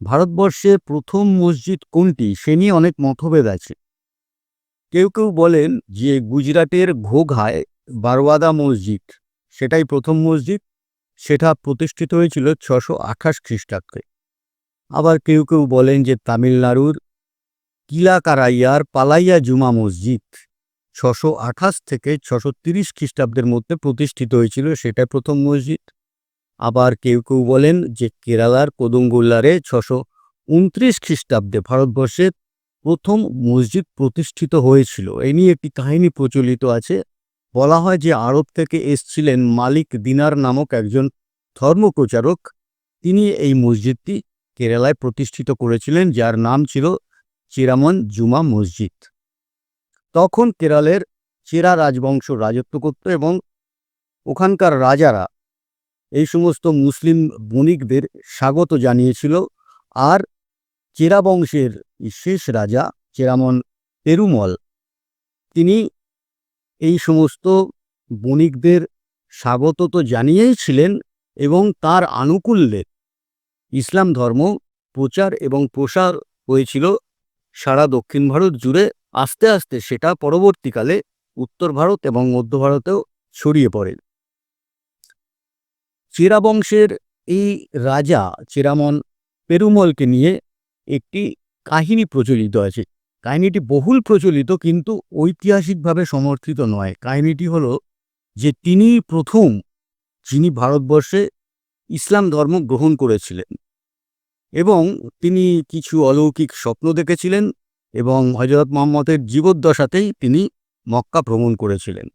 ভারতবর্ষে প্রথম মসজিদ কোনটি সে নিয়ে অনেক মতভেদ আছে। কেউ কেউ বলেন যে গুজরাটের ঘোঘায় বারওয়াদা মসজিদ, সেটাই প্রথম মসজিদ, সেটা প্রতিষ্ঠিত হয়েছিল ছশো আঠাশ খ্রিস্টাব্দে। আবার কেউ কেউ বলেন যে তামিলনাড়ুর কিলাকারাইয়ার পালাইয়া জুমা মসজিদ ছশো আঠাশ থেকে ছশো তিরিশ খ্রিস্টাব্দের মধ্যে প্রতিষ্ঠিত হয়েছিল, সেটাই প্রথম মসজিদ। আবার কেউ কেউ বলেন যে কেরালার কোদঙ্গুল্লারে ছশো উনত্রিশ খ্রিস্টাব্দে ভারতবর্ষের প্রথম মসজিদ প্রতিষ্ঠিত হয়েছিল। এই নিয়ে একটি কাহিনী প্রচলিত আছে। বলা হয় যে আরব থেকে এসছিলেন মালিক দিনার নামক একজন ধর্মপ্রচারক। তিনি এই মসজিদটি কেরালায় প্রতিষ্ঠিত করেছিলেন, যার নাম ছিল চিরামন জুমা মসজিদ। তখন কেরলের চেরা রাজবংশ রাজত্ব করত এবং ওখানকার রাজারা এই সমস্ত মুসলিম বণিকদের স্বাগত জানিয়েছিল। আর চেরা বংশের শেষ রাজা চেরামন পেরুমল তিনি এই সমস্ত বণিকদের স্বাগত তো জানিয়েই ছিলেন এবং তার আনুকূল্যে ইসলাম ধর্ম প্রচার এবং প্রসার হয়েছিল সারা দক্ষিণ ভারত জুড়ে। আস্তে আস্তে সেটা পরবর্তীকালে উত্তর ভারত এবং মধ্য ভারতেও ছড়িয়ে পড়ে। চেরা বংশের এই রাজা চেরামন পেরুমলকে নিয়ে একটি কাহিনী প্রচলিত আছে। কাহিনীটি বহুল প্রচলিত কিন্তু ঐতিহাসিকভাবে সমর্থিত নয়। কাহিনীটি হল যে তিনি প্রথম, যিনি ভারতবর্ষে ইসলাম ধর্ম গ্রহণ করেছিলেন এবং তিনি কিছু অলৌকিক স্বপ্ন দেখেছিলেন এবং হজরত মোহাম্মদের জীবদ্দশাতেই তিনি মক্কা ভ্রমণ করেছিলেন।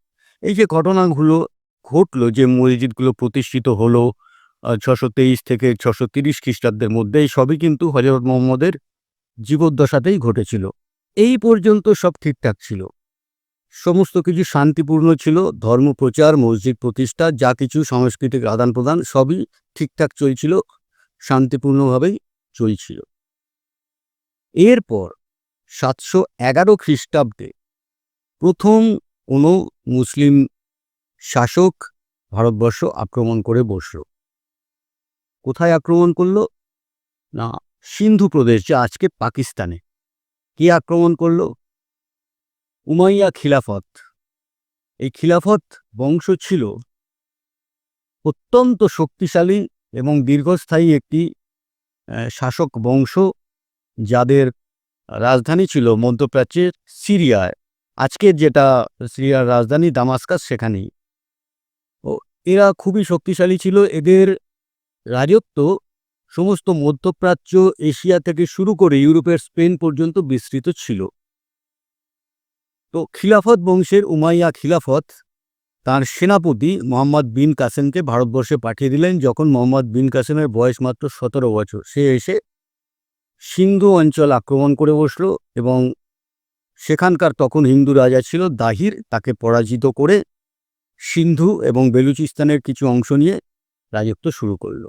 এই যে ঘটনাগুলো ঘটলো যে মসজিদগুলো প্রতিষ্ঠিত হলো ছশো তেইশ থেকে ছশো তিরিশ খ্রিস্টাব্দের মধ্যে, এই সবই কিন্তু হজরত মোহাম্মদের জীবদ্দশাতেই ঘটেছিল। এই পর্যন্ত সব ঠিকঠাক ছিল। সমস্ত কিছু শান্তিপূর্ণ ছিল ধর্মপ্রচার মসজিদ প্রতিষ্ঠা, যা কিছু সাংস্কৃতিক আদান প্রদান, সবই ঠিকঠাক চলছিল, শান্তিপূর্ণভাবেই চলছিল। এরপর সাতশো এগারো খ্রিস্টাব্দে প্রথম কোনো মুসলিম শাসক ভারতবর্ষ আক্রমণ করে বসল। কোথায় আক্রমণ করল? না, সিন্ধু প্রদেশ, যা আজকে পাকিস্তানে। কে আক্রমণ করল? উমাইয়া খিলাফত। এই খিলাফত বংশ ছিল অত্যন্ত শক্তিশালী এবং দীর্ঘস্থায়ী একটি শাসক বংশ, যাদের রাজধানী ছিল মধ্যপ্রাচ্যের সিরিয়ায়। আজকের যেটা সিরিয়ার রাজধানী দামাস্কাস, সেখানেই। এরা খুবই শক্তিশালী ছিল। এদের রাজত্ব সমস্ত মধ্যপ্রাচ্য, এশিয়া থেকে শুরু করে ইউরোপের স্পেন পর্যন্ত বিস্তৃত ছিল। তো খিলাফত বংশের উমাইয়া খিলাফত তার সেনাপতি মোহাম্মদ বিন কাসেমকে ভারতবর্ষে পাঠিয়ে দিলেন, যখন মোহাম্মদ বিন কাসেমের বয়স মাত্র সতেরো বছর। সে এসে সিন্ধু অঞ্চল আক্রমণ করে বসল এবং সেখানকার তখন হিন্দু রাজা ছিল দাহির, তাকে পরাজিত করে সিন্ধু এবং বেলুচিস্তানের কিছু অংশ নিয়ে রাজত্ব শুরু করল।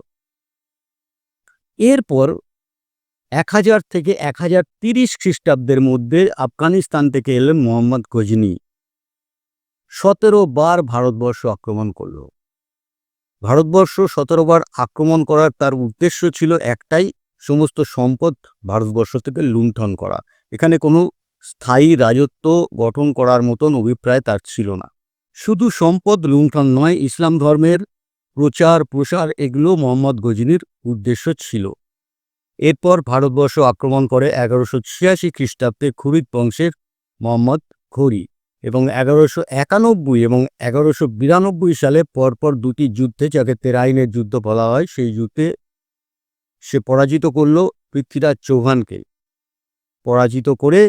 এরপর এক হাজার থেকে এক হাজার তিরিশ খ্রিস্টাব্দের মধ্যে আফগানিস্তান থেকে এলেন মোহাম্মদ গজনি। সতেরো বার ভারতবর্ষ আক্রমণ করল। ভারতবর্ষ সতেরো বার আক্রমণ করার তার উদ্দেশ্য ছিল একটাই, সমস্ত সম্পদ ভারতবর্ষ থেকে লুণ্ঠন করা। এখানে কোনো স্থায়ী রাজত্ব গঠন করার মতন অভিপ্রায় তার ছিল না। শুধু সম্পদ লুণ্ঠন নয়, ইসলাম ধর্মের প্রচার, প্রসার এগুলো মোহাম্মদ গজিনীর উদ্দেশ্য ছিল। এরপর ভারতবর্ষ আক্রমণ করে এগারোশো ছিয়াশি খ্রিস্টাব্দে খুরিদ বংশের মোহাম্মদ ঘড়ি এবং এগারোশো একানব্বই এবং এগারোশো বিরানব্বই সালে পরপর দুটি যুদ্ধে, যাকে তেরাইনের যুদ্ধ বলা হয়, সেই যুদ্ধে সে পরাজিত করল পৃথ্বীরাজ চৌহানকে। পরাজিত করে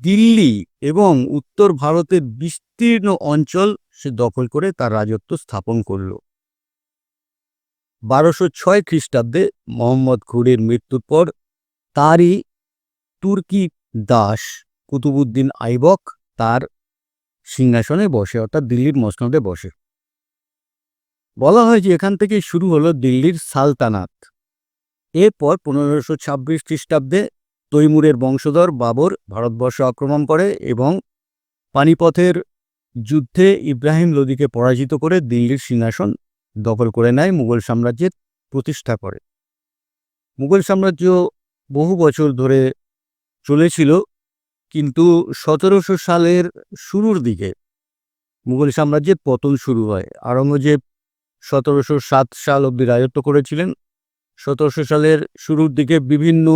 দিল্লি এবং উত্তর ভারতের বিস্তীর্ণ অঞ্চল সে দখল করে তার রাজত্ব স্থাপন করল। বারোশো ছয় খ্রিস্টাব্দে মোহাম্মদ ঘুরের মৃত্যুর পর তারই তুর্কি দাস কুতুবুদ্দিন আইবক তার সিংহাসনে বসে, অর্থাৎ দিল্লির মসনদে বসে। বলা হয় যে এখান থেকে শুরু হলো দিল্লির সালতানাত। এরপর পনেরোশো ছাব্বিশ খ্রিস্টাব্দে তৈমুরের বংশধর বাবর ভারতবর্ষ আক্রমণ করে এবং পানিপথের যুদ্ধে ইব্রাহিম লোদিকে পরাজিত করে দিল্লির সিংহাসন দখল করে নেয় মুঘল সাম্রাজ্যের প্রতিষ্ঠা করে। মুঘল সাম্রাজ্য বহু বছর ধরে চলেছিল, কিন্তু সতেরোশো সালের শুরুর দিকে মুঘল সাম্রাজ্যের পতন শুরু হয়। আওরঙ্গজেব সতেরোশো সাত সাল অব্দি রাজত্ব করেছিলেন। সতেরোশো সালের শুরুর দিকে বিভিন্ন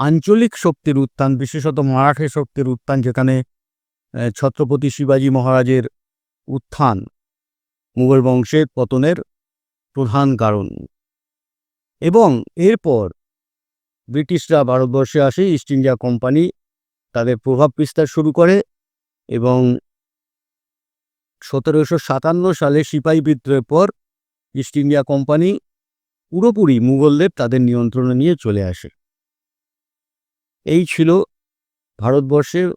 আঞ্চলিক শক্তির উত্থান, বিশেষত মারাঠি শক্তির উত্থান, যেখানে ছত্রপতি শিবাজী মহারাজের উত্থান মুঘল বংশের পতনের প্রধান কারণ। এবং এরপর ব্রিটিশরা ভারতবর্ষে আসে, ইস্ট ইন্ডিয়া কোম্পানি তাদের প্রভাব বিস্তার শুরু করে এবং সতেরোশো সাতান্ন সালে সিপাহী বিদ্রোহের পর ইস্ট ইন্ডিয়া কোম্পানি পুরোপুরি মুঘলদের তাদের নিয়ন্ত্রণে নিয়ে চলে আসে। এই ছিল ভারতবর্ষের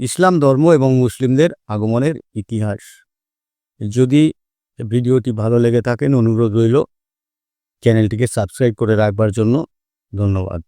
ইসলাম ধর্ম এবং মুসলিমদের আগমনের ইতিহাস। যদি ভিডিওটি ভালো লেগে থাকেন অনুরোধ রইল, চ্যানেলটিকে সাবস্ক্রাইব করে রাখবার জন্য ধন্যবাদ।